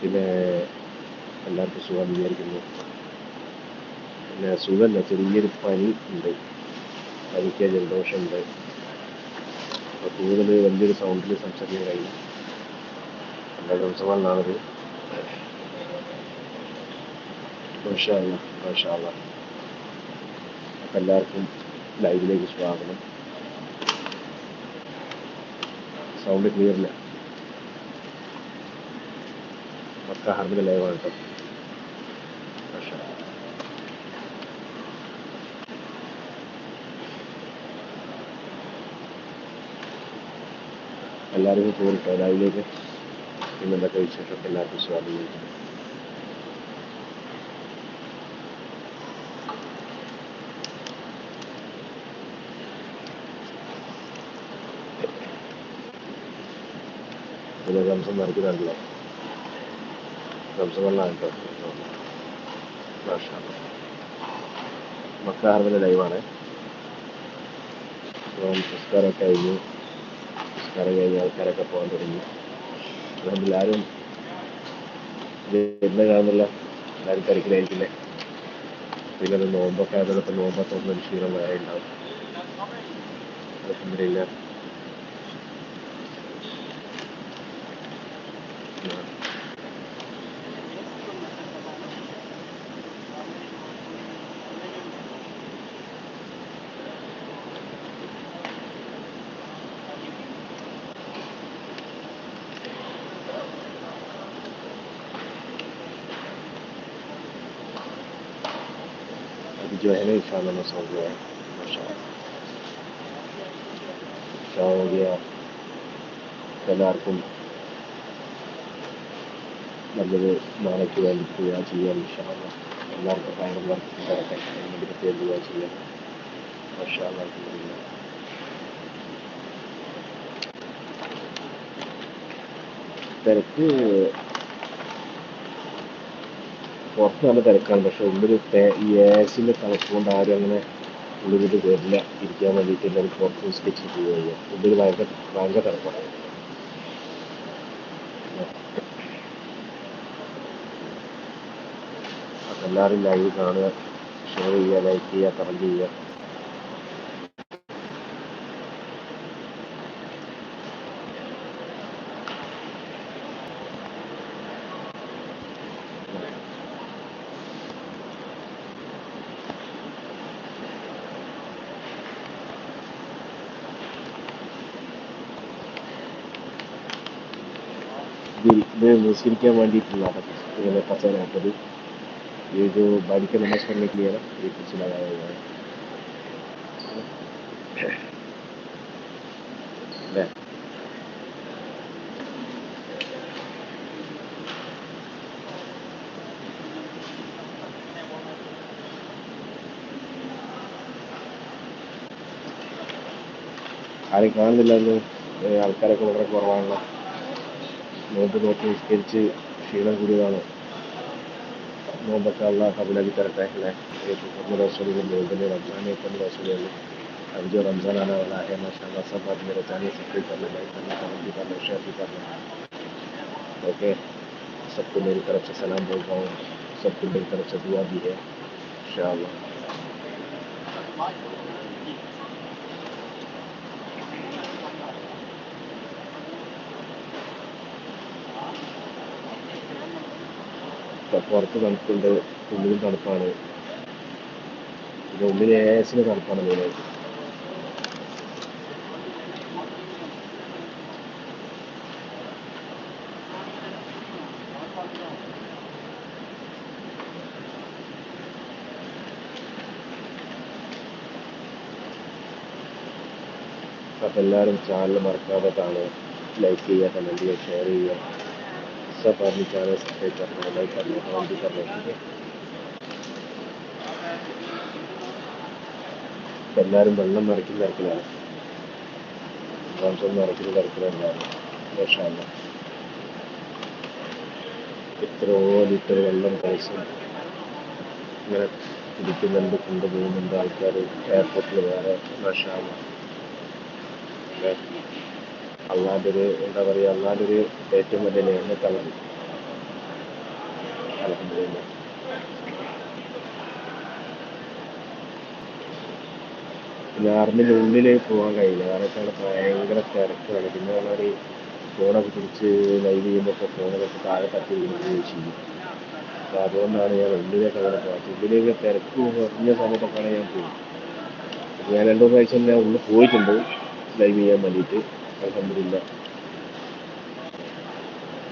പിന്നെ എല്ലാവർക്കും സുഖം വിചാരിക്കുന്നു. പിന്നെ സുഖമല്ല ചെറിയൊരു പനി ഉണ്ട്. പനിക്ക് ജലദോഷമുണ്ട്. അപ്പോൾ കൂടുതൽ വലിയൊരു സൗണ്ടിൽ സംസാരിക്കാൻ കഴിയും. എല്ലാ ദിവസങ്ങളിലാണത് ഭാഷ ഭാഷ അപ്പം എല്ലാവർക്കും ലൈവിലേക്ക് സ്വാഗതം. സൗണ്ട് ക്ലിയർ ഇല്ല മക്ക ഹർമിൽ ലൈവാണ് കേട്ടോ മാഷാ എല്ലാവർക്കും പോരട്ടോ ലൈവിലേക്ക് പിന്നെന്തൊക്കെ വിശേഷമൊക്കെ എല്ലാവർക്കും സ്വാഗതം ചെയ്യുന്നു പിന്നെ കംസം നിറയ്ക്കുന്നുണ്ടല്ലോ സംസം വെള്ളമാണ് കേട്ടോ മാഷാ മക്ക ഹർമിലെ ലൈവാണ് നിസ്കാരമൊക്കെ കഴിഞ്ഞു സംസ്കാരം കഴിഞ്ഞ് ആൾക്കാരൊക്കെ പോകാൻ തുടങ്ങി. അതുകൊണ്ട് ആരും വരുന്ന കാണുന്നില്ല. എല്ലാവരും തിരക്കിലായിരിക്കില്ലേ. പിന്നെ നോമ്പൊക്കെ ആയതുകൊണ്ട് നോമ്പൊക്കെ ഒന്ന് ക്ഷീണം വേറെ ഉണ്ടാവും. അലഹമില്ല be doing any kind of missile war. So yeah, they're not from the monarchy and the IGM, inshallah. A lot of the kind of പുറത്ത് നല്ല തിരക്കാണ്. പക്ഷെ ഉള്ളിൽ ഈ എ സിന്റെ തണുപ്പ് കൊണ്ട് ആരും അങ്ങനെ ഉള്ളിലോട്ട് കയറില്ല ഇരിക്കാൻ വേണ്ടിയിട്ട് എല്ലാവരും പുറത്ത് സ്കെച്ച് പോവുകയാണ് ഉള്ളിൽ ഭയങ്കര ഭയങ്കര തിരക്കാണ്. എല്ലാവരും ലൈവ് കാണുക ഷെയർ ചെയ്യുക ലൈക്ക് ചെയ്യുക കമന്റ് ചെയ്യുക. ഇത് നിസ്കരിക്കാൻ വേണ്ടിയിട്ടുള്ളതാണ് ഇങ്ങനെ പച്ചനാട്ടത് ഏത് ബാലിക്ക നമസ്കാരം ക്ലിയർ മനസ്സിലാകാവുന്നതാണ് അല്ലേ ആരെയും കാണുന്നില്ലായിരുന്നു ആൾക്കാരൊക്കെ വളരെ കുറവാണല്ലോ നോമ്പ് നോക്കി നിസ്കരിച്ച് ക്ഷീണം കൂടിയതാണ്? നോമ്പൊക്കെ അള്ള കബിലാക്കി തരട്ടെ اب جو رمضان والا ہے ماشاء اللہ سب کوئی بھی اوکے سب کو میری طرف سے سلام بول ہوں سب کو میری طرف سے دعا بھی ہے ان شاء اللہ പുറത്ത് തണുപ്പുണ്ട് ഉള്ളിലും തണുപ്പാണ്. പിന്നെ ഉള്ളിൽ ഏസിന് തണുപ്പാണ് മെയിനായിട്ട്. അപ്പം എല്ലാവരും ചാനൽ മറക്കാതെ കാണുക ലൈക്ക് ചെയ്യുക കമന്റ് ചെയ്യുക ഷെയർ ചെയ്യുക. किया सब आदमी चैनल सब्सक्राइब करना लाइक करना कमेंट भी करना ठीक है ഇപ്പം എല്ലാവരും വെള്ളം നിറയ്ക്കുന്ന തിരക്കിലാണ് ഡ്രംസ് നിറയ്ക്കുന്ന തിരക്കിലാണ് എല്ലാവരും രക്ഷല്ല എത്രയോ ലിറ്റർ വെള്ളം പൈസ ഇങ്ങനെ പിടിക്കുന്നുണ്ട് കൊണ്ടുപോകുന്നുണ്ട് ആൾക്കാർ എയർപോർട്ടിൽ വേറെ രക്ഷല്ല അള്ളാന്റെ ഒരു എന്താ പറയുക അള്ളാന്റെ ഒരു ഏറ്റവും വലിയ നേമത്താണ് അലഹമില്ല ആർമിന്റെ ഉള്ളിലേക്ക് പോകാൻ കഴിയില്ല. കാരണം വെച്ചാൽ ഭയങ്കര തിരക്കാണ്. പിന്നെ പറഞ്ഞാൽ ഫോണൊക്കെ പിടിച്ച് ലൈവ് ചെയ്യുമ്പോൾ ഫോണൊക്കെ താഴെ തട്ടി വീഴുകയും ചെയ്യും. അപ്പോൾ അതുകൊണ്ടാണ് ഞാൻ ഉള്ളിലേക്ക് അങ്ങനെ പോകാത്തത്. ഉള്ളിലേക്ക് തിരക്ക് കുറഞ്ഞ സമയത്തൊക്കെയാണ് ഞാൻ പോകും ഞാൻ രണ്ടു മൂന്ന് പ്രാവശ്യം ഞാൻ ഉള്ളിൽ പോയിട്ടുണ്ട്. ലൈവ് ചെയ്യാൻ വേണ്ടിയിട്ട്. അലഹമില്ല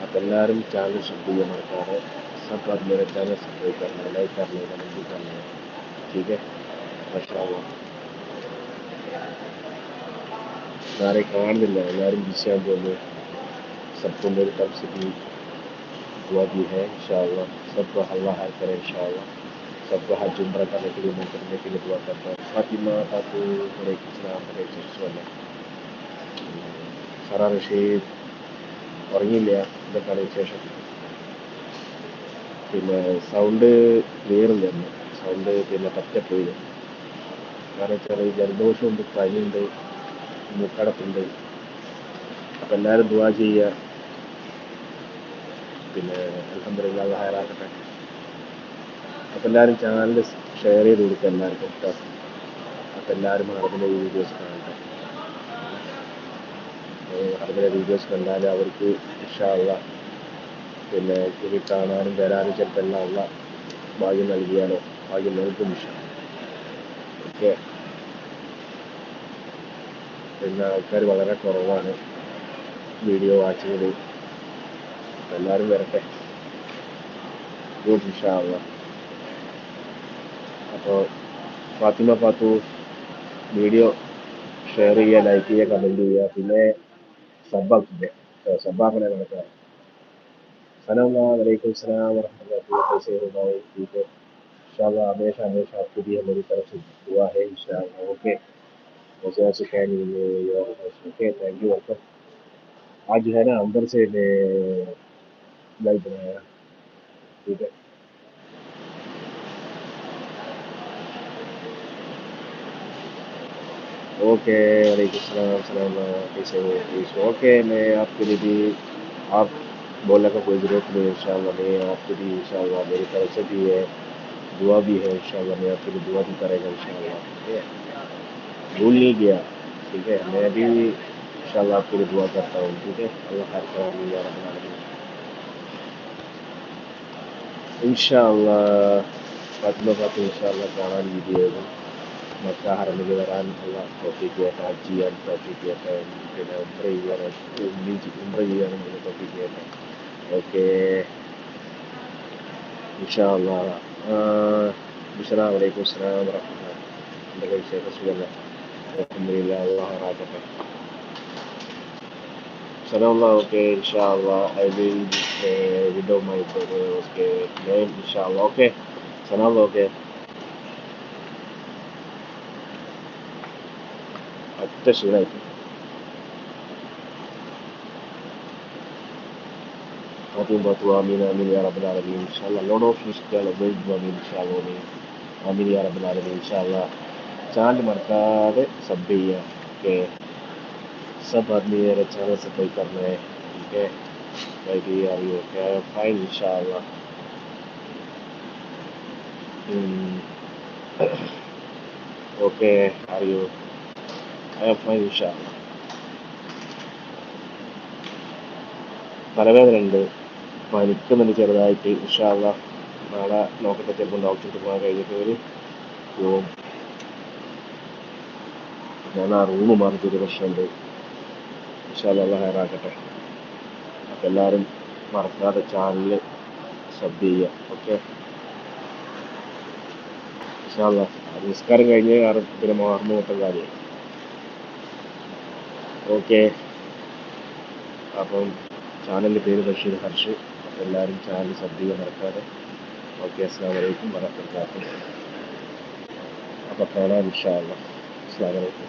آپ اللہ چینل سبسکرائب کرتا ہے سب آپ میرا چینل سبسکرائب کرنا لائک کرنا ہے کمنٹ کرنا ٹھیک ہے ماشاء اللہ ആരെ കാണുന്നില്ല. എല്ലാവരും വിഷയം പോലെ സബ്ക്കോ میری طرف سے بھی دعا دی ہے انشاءاللہ سب کو اللہ ہر کرے انشاءاللہ سب کو حج عمرہ کرنے کے لیے موقع کرنے کے لیے دعا کرتا ہوں فاطمہ کا تو بڑے کچھ نام بڑے چیز സറ റഷീദ് ഉറങ്ങിയില്ല ഇതൊക്കെയാണ് ശേഷം. പിന്നെ സൗണ്ട് ക്ലിയർ ഇല്ലായിരുന്നു സൗണ്ട് പിന്നെ പറ്റപ്പോയില്ല കാരണം വെച്ചാൽ ജലദോഷമുണ്ട് പനിയുണ്ട് മൂക്കടപ്പുണ്ട്. അപ്പം എല്ലാവരും ദുവാ ചെയ്യുക. പിന്നെ അലഹമില്ല ഹയറാക്കട്ടെ. അപ്പം എല്ലാവരും ചാനൽ ഷെയർ ചെയ്ത് കൊടുക്കുക എല്ലാവർക്കും അപ്പം എല്ലാവരും ഈ വീഡിയോസ് കാണട്ടെ. ഹർബിലെ വീഡിയോസ് കണ്ടാൽ അവർക്ക് ഇഷ്ടമുള്ള പിന്നെ ഇനി കാണാനും വരാനും ചിലപ്പോൾ എല്ലാം ഉള്ള ഭാഗ്യം നൽകിയാലോ? ഭാഗ്യം നൽകും ഇഷ്ടം ഓക്കെ. പിന്നെ ആൾക്കാർ വളരെ കുറവാണ് വീഡിയോ വാച്ചിങ്ങിൽ എല്ലാവരും വരട്ടെ. ഗുഡ് ഇൻഷാള്ള അപ്പോൾ ഫാത്തിമ പാത്തു വീഡിയോ ഷെയർ ചെയ്യുക ലൈക്ക് ചെയ്യുക കമന്റ് ചെയ്യുക. പിന്നെ سبق سباق نے لڑکا ہے السلام علیکم السلام ورحمۃ اللہ کیسے ہو بھائی ٹھیک ہے ان شاء اللہ ہمیشہ ہمیشہ آپ کے لیے میری سے ٹھیک ہے اوکے، وعلیکم السلام السلام کیسے ہو؟ اوکے، میں آپ کے لیے بھی، آپ بولنے کا کوئی ضرورت نہیں ان شاء اللہ نہیں آپ کے بھی ان شاء اللہ میری طرف سے بھی ہے، دعا بھی ہے ان شاء اللہ میں آپ کے لیے دعا بھی کرے گا ان شاء اللہ ٹھیک ہے؟ بھول نہیں گیا، ٹھیک ہے؟ میں بھی ان شاء اللہ آپ کے لیے دعا کرتا ہوں، ٹھیک ہے؟ اللہ خیر کروں یا رب ان شاء اللہ فاطمہ فاطمہ ان شاء اللہ بھی دیے گا۔ maka haram dilarang Allah topik dia kajian topik dia dan dengan umri yang umri umri yang menjadi topik ya oke insyaallah uh, Assalamualaikum warahmatullahi wabarakatuh. Alhamdulillah Allah razaqak. Insyaallah okay insyaallah I will uh, eh, video my brother okay name insyaallah okay. Insyaallah okay. التشريع فاطمة آمين آمين يا رب العالمين إن شاء الله لوڈ آف لسٹ ڈیولپمنٹ آمين إن شاء الله آمين آمين يا رب العالمين إن شاء الله چاند مرکاد سب بھی ہے کہ سب آدمی ہے چینل سے پے کر رہے ہیں ہے بھائی بھی آ رہی اوکے فائن انشاءاللہ شاء اللہ اوکے آر یو പോയി വിഷ തലവേദന ഉണ്ട് പനിക്കുന്നുണ്ട് ചെറുതായിട്ട് ഇഷാള്ള നാളെ നോക്കട്ടെ. ചിലപ്പോൾ ഡോക്ടർക്ക് പോകാൻ കഴിഞ്ഞിട്ട് ഒരു പോവും ഞാൻ ആ റൂം മാറിച്ചൊരു പ്രശ്നമുണ്ട്. ഇഷാള്ള ഹയറാക്കട്ടെ അപ്പം എല്ലാവരും മറക്കാതെ ചാനൽ സബ് ചെയ്യുക. ഓക്കെ ഇഷാള്ള നിസ്കാരം കഴിഞ്ഞ് പിന്നെ മാറുന്ന മൊത്തം കാര്യമായി ഓക്കെ. അപ്പം ചാനലിന്റെ പേര് ബഷീർ ഹർഷ്. എല്ലാവരും ചാനൽ സബ് ചെയ്യാൻ മറക്കാതെ. ഓക്കെ അസ്സാം വലൈക്കും വറഹമത്തുള്ളാഹി അപ്പോൾ കാണാം ഇൻഷാ അസ്സാം വലൈക്കും